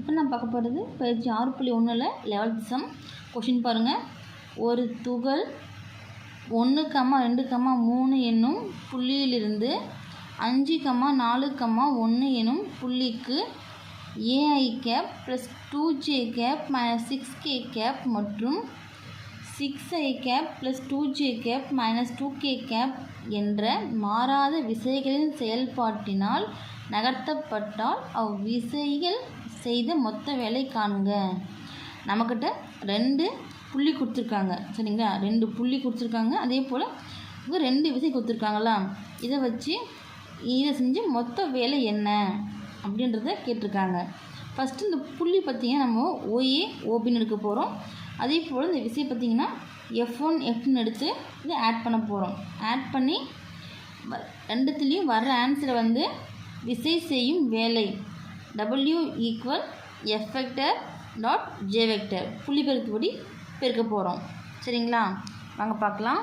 இப்போ நான் பார்க்க போகிறது பயிற்சி ஆறு புள்ளி ஒன்றில் லெவல்த் சம் கொஷின் பாருங்கள் ஒரு துகள் ஒன்று கம்மா ரெண்டு கம்மா மூணு என்னும் புள்ளியிலிருந்து அஞ்சு கம்மா நாலு கம்மா ஒன்று எனும் புள்ளிக்கு I cap plus two J cap minus six K cap மற்றும் six I cap plus two J cap minus two K cap என்ற மாறாத விசைகளின் செயல்பாட்டினால் நகர்த்தப்பட்டால் அவ்விசைகள் செய்த மொத்த வேலை காண்க நம்மக்கிட்ட ரெண்டு புள்ளி கொடுத்துருக்காங்க. சரிங்களா? ரெண்டு புள்ளி கொடுத்துருக்காங்க. அதே போல் ரெண்டு விசை கொடுத்துருக்காங்களா? இதை வச்சு இதை செஞ்சு மொத்த வேலை என்ன? அப்படின்றத கேட்டிருக்காங்க. ஃபஸ்ட்டு இந்த புள்ளி பார்த்திங்கன்னா நம்ம ஓஏ ஓபின்னு எடுக்க போகிறோம் அதே போல் இந்த விசை பார்த்திங்கன்னா எஃப் ஒன் எஃப்னு எடுத்து இதை ஆட் பண்ண போகிறோம் ஆட் பண்ணி வ- ரெண்டுத்துலேயும் வர்ற ஆன்சரை வந்து விசை செய்யும் வேலை. W equal F vector dot J vector புள்ளி பெருக்குபடி பெருக்க போகிறோம் சரிங்களா? வாங்க பார்க்கலாம்.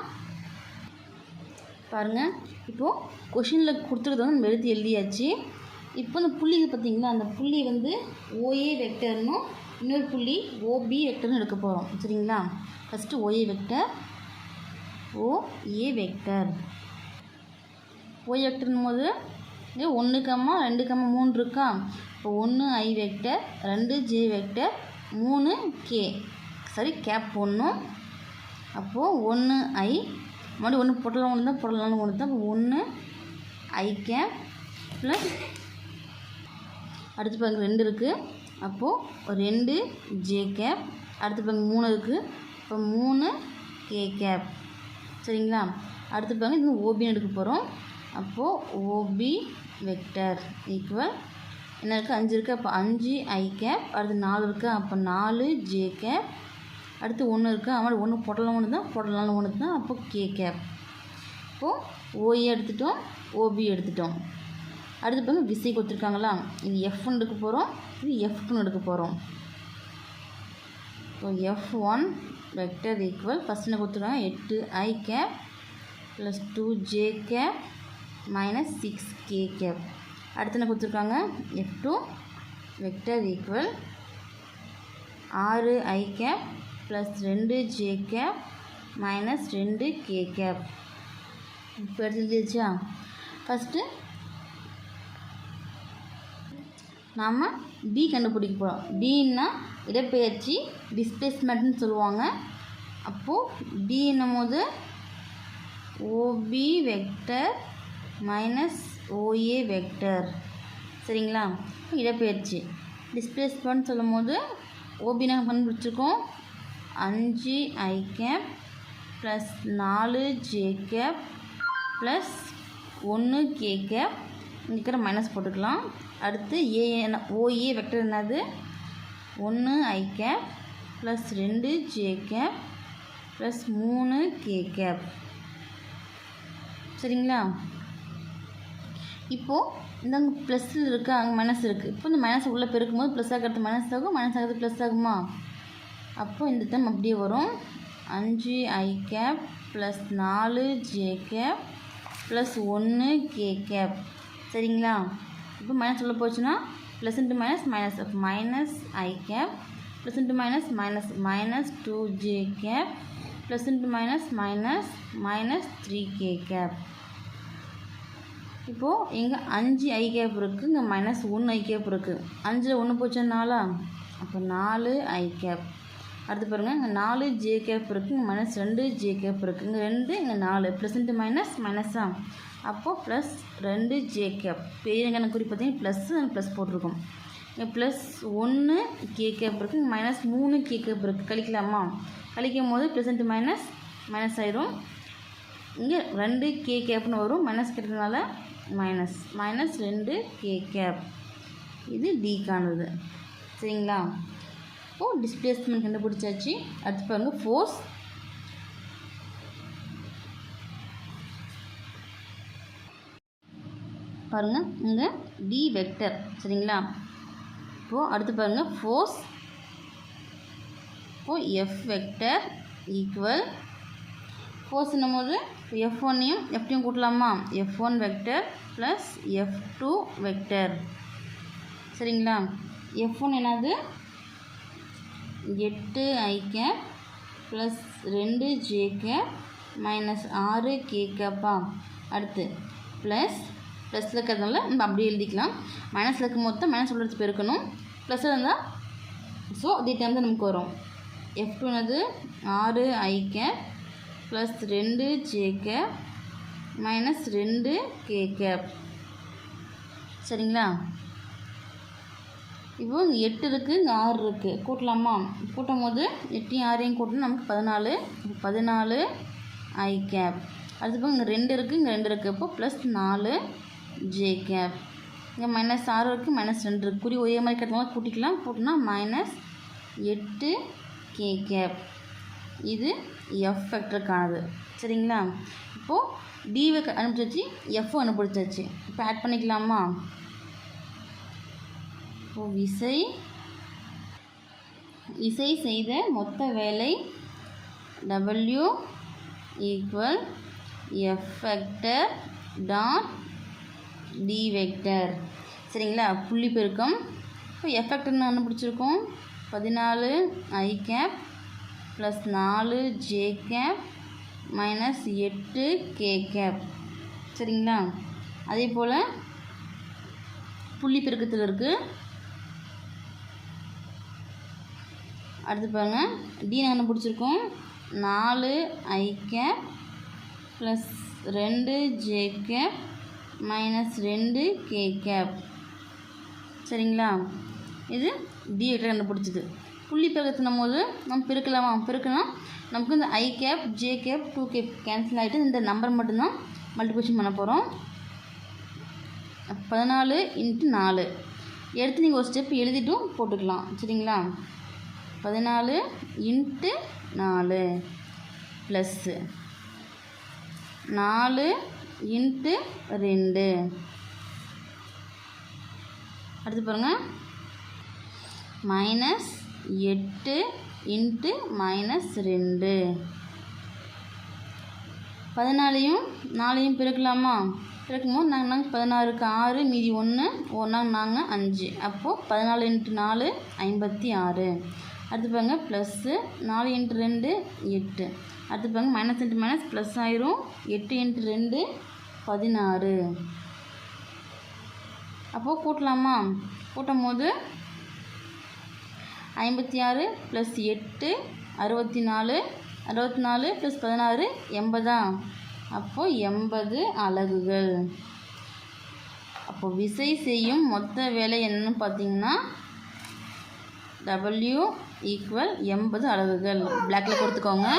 பாருங்கள் இப்போது கொஷினில் கொடுத்துருக்கத வந்து நம்ம எழுதி எழுதியாச்சு. இப்போ இந்த புள்ளிக்கு பார்த்திங்களா? அந்த புள்ளி வந்து ஓஏ வெக்டர்னும் இன்னொரு புள்ளி ஓபி வெக்டர்னு எடுக்க போகிறோம் சரிங்களா? First OA vector OA vector OA வெக்டர்னும் போது இது ஒன்று கம்மா ரெண்டு கம்மா மூணு இருக்கா இப்போ ஒன்று ஐ வெக்டர் ரெண்டு ஜே வெக்டர் மூணு கே சரி கேப் ஒன்றும் அப்போது ஒன்று ஐ மறுபடியும் ஒன்று பொட்டலாம் ஒன்று தான் பொட்டலாம் ஒன்று தான் அப்போ ஒன்று ஐ கேப் ப்ளஸ் அடுத்து பாருங்க ரெண்டு இருக்குது அப்போது ரெண்டு ஜே கேப் அடுத்து பாருங்க மூணு இருக்குது இப்போ மூணு கே கேப் சரிங்களா? அடுத்து பாருங்க இது ஓபின்னு எடுக்க போகிறோம் அப்போது ஓபி வெக்டர் ஈக்குவல் என்ன இருக்குது அஞ்சு இருக்குது அப்போ அஞ்சு ஐ கேப் அடுத்து நாலு இருக்குது அப்போ நாலு ஜே கேப் அடுத்து ஒன்று இருக்குது அவன் ஒன்று பொடலாம் ஒன்று தான். பொடலாம் ஒன்று தான். அப்போ கே கேப் இப்போது ஓஏ எடுத்துட்டோம். ஓபி எடுத்துட்டோம். அடுத்து பாருங்கள் விசை கொடுத்துருக்காங்களா? இது எஃப்னு எடுக்க போகிறோம் இது எஃப்னு எடுக்க போகிறோம் இப்போ F one vector equal first என்ன கொடுத்துருக்காங்க? எட்டு I cap plus two J cap minus six K cap அடுத்து என்ன கொடுத்துருக்காங்க? எஃப் டூ வெக்டர் ஈக்குவல் ஆறு ஐ கேப் ப்ளஸ் ரெண்டு ஜே கேப் மைனஸ் ரெண்டு கே கேப் இப்போ எடுத்துச்சா ஃபஸ்ட்டு நாம் பி கண்டுபிடிக்க போகிறோம் டின்னா இடப்பெயர்ச்சி டிஸ்பிளேஸ்மெண்ட்னு சொல்லுவாங்க. அப்போது டி என்னும் போது OB vector minus OA vector சரிங்களா? இடப்பெயர்ச்சி. டிஸ்பிளேஸ்மெண்ட் சொல்லும் போது ஓபி நாங்கள் கண்டுபிடிச்சிருக்கோம். அஞ்சு ஐ கேப் ப்ளஸ் நாலு ஜே கேப் ப்ளஸ் ஒன்று கே கேப் இங்கே இருக்கிற மைனஸ் போட்டுக்கலாம். அடுத்து ஏ என்ன ஓஏ வெக்டர் என்னது? ஒன்று ஐ கேப் ப்ளஸ் ரெண்டு ஜே கேப் ப்ளஸ் மூணு கே கேப் சரிங்களா? இப்போது இந்த ப்ளஸ்ஸில் இருக்கு அங்கே மைனஸ் இருக்குது இப்போ இந்த மைனஸ் உள்ளே பெருக்கும்போது ப்ளஸ் ஆகிறது மைனஸ் ஆகும் மைனஸ் ஆகிறது ப்ளஸ் ஆகுமா? அப்போது இந்த டைம் அப்படியே வரும். அஞ்சு ஐ கேப் ப்ளஸ் நாலு ஜே கேப் ப்ளஸ் ஒன்று கே கேப் சரிங்களா? இப்போ மைனஸ் உள்ள போச்சுன்னா plus into minus minus of minus I cap plus into minus minus minus two J cap plus into minus minus minus three K cap இப்போது இங்கே அஞ்சு I gap இருக்குது இங்கே மைனஸ் ஒன்று ஐ கேப் இருக்குது அஞ்சில் ஒன்று போச்சா நாலா? அப்போ நாலு ஐ கேப் அடுத்து பாருங்கள் இங்கே நாலு ஜே கேப் இருக்குது இங்கே மைனஸ் ரெண்டு ஜே கேப் இருக்குது இங்கே ரெண்டு இங்கே நாலு. ப்ளஸ் இன்ட்டு மைனஸ் மைனஸா அப்போது ப்ளஸ் ரெண்டு ஜே கேப் பெரிய கணக்கு குறி பார்த்தீங்கன்னா ப்ளஸ் ப்ளஸ் போட்டிருக்கோம். இங்கே ப்ளஸ் ஒன்று கே கேப் இருக்குது இங்கே மைனஸ் மூணு கே கேப் இருக்குது கழிக்கலாமா? கழிக்கும் போது ப்ளஸ் இன்ட்டு மைனஸ் மைனஸ் ஆயிரும். இங்கே ரெண்டு கே கேப்னு வரும் மைனஸ் கிடைக்கிறதுனால மைனஸ் மைனஸ் ரெண்டு கே கேப் இது டிக்கானது சரிங்களா? இப்போது டிஸ்பிளேஸ்மெண்ட் கண்டுபிடிச்சாச்சு. அடுத்து பாருங்கள் ஃபோர்ஸ் பாருங்கள் இங்கே டி வெக்டர் சரிங்களா? இப்போது அடுத்து பாருங்கள் ஃபோர்ஸ் இப்போது எஃப் வெக்டர் ஈக்குவல் ஃபோர்ஸ்னும் போது எஃப் ஒன்னையும் எஃப்டியும் கூட்டலாமா? F one vector plus F two vector சரிங்களா? எஃப் ஒன் என்னது? எட்டு ஐ ப்ளஸ் ரெண்டு ஜே மைனஸ் ஆறு கே கேப்பா அடுத்து ப்ளஸ் ப்ளஸில் இருக்கிறதுனால நம்ம அப்படியே எழுதிக்கலாம். மைனஸில் இருக்கும் மொத்தம் மைனஸ் உள்ள எடுத்து பெருக்கணும். ப்ளஸ் இருந்தால் ஸோ அதே டைம் தான் நமக்கு வரும். எஃப் டூனது ஆறு ஐ ப்ளஸ் ரெண்டு ஜே கேப் மைனஸ் ரெண்டு கே கேப் சரிங்களா? இப்போ இங்கே எட்டு இருக்குது இங்கே ஆறு இருக்குது கூட்டலாமா? கூட்டும் போது எட்டையும் ஆறையும் கூட்டினா நமக்கு பதினாலு பதினாலு ஐ கேப் அதுக்கு இங்கே ரெண்டு இருக்குது இங்கே ரெண்டு இருக்குது இப்போ ப்ளஸ் நாலு ஜே கேப் இங்கே மைனஸ் ஆறு இருக்குது மைனஸ் ரெண்டு இருக்குது குறி ஒரே மாதிரி கட்டலாம் கூட்டிக்கலாம். கூட்டினா மைனஸ் எட்டு கே கேப் இது எஃப் ஃபேக்டருக்கானது சரிங்களா? இப்போது டிவை அனுப்பிச்சாச்சு எஃப் அனுப்பிச்சாச்சு. இப்போ ஆட் பண்ணிக்கலாமா? இப்போ விசை இசை செய்த மொத்த வேலை W equal F vector dot D vector சரிங்களா? புள்ளி பெருக்கம். இப்போ எஃப் வெக்டர்னு கண்டுபிடிச்சிருக்கோம். பதினாலு ஐ கேப் ப்ளஸ் நாலு ஜே கேப் மைனஸ் எட்டு கே கேப் சரிங்களா? அதே போல் புள்ளி பெருக்கத்தில் இருக்குது அடுத்து பாருங்கள் டி நாங்கள் பிடிச்சிருக்கோம்? நாலு ஐ கேப் ப்ளஸ் ரெண்டு ஜே கேப் மைனஸ் ரெண்டு கே கேப் சரிங்களா? இது டி வெக்டர் கண்டுபிடிச்சது. புள்ளி பெருக்கத்தினும் போது நம்ம பெருக்கலாமா பெருக்கினா? நமக்கு இந்த I cap J cap two cap cancel ஆகிட்டு இந்த நம்பர் மட்டும்தான் மல்டிபிளேஷன் பண்ண போகிறோம் பதினாலு இன்ட்டு நாலு. எடுத்து நீங்கள் ஒரு ஸ்டெப் எழுதிட்டும் போட்டுக்கலாம். சரிங்களா? பதினாலு இன்ட்டு நாலு ப்ளஸ்ஸு நாலு இன்ட்டு ரெண்டு. அடுத்து பாருங்கள் மைனஸ் எட்டு இன்ட்டு மைனஸ் ரெண்டு. பதினாலையும் நாலையும் பிறக்கலாமா? பிறக்கும்போது நாங்கள் நாங்கள் பதினாறுக்கு ஆறு மீதி ஒன்று ஒன்றாங்க நாங்கள் அஞ்சு. அப்போது பதினாலு இன்ட்டு நாலு ஐம்பத்தி ஆறு. அடுத்து பாருங்க ப்ளஸ்ஸு நாலு இன்ட்டு ரெண்டு எட்டு. அடுத்து பாருங்க மைனஸ் இன்ட்டு மைனஸ் ப்ளஸ் ஆயிரும் எட்டு இன்ட்டு ரெண்டு பதினாறு. அப்போது கூட்டலாமா? கூட்டும் போது ஐம்பத்தி ஆறு ப்ளஸ் எட்டு அறுபத்தி நாலு அறுபத்தி நாலு ப்ளஸ் பதினாறு எண்பதா? அப்போது எண்பது அலகுகள். அப்போது விசை செய்யும் மொத்த வேலை என்னன்னு பார்த்தீங்கன்னா டபிள்யூ ஈக்குவல் எண்பது அலகுகள். பிளாக்ல கொடுத்துக்கோங்க.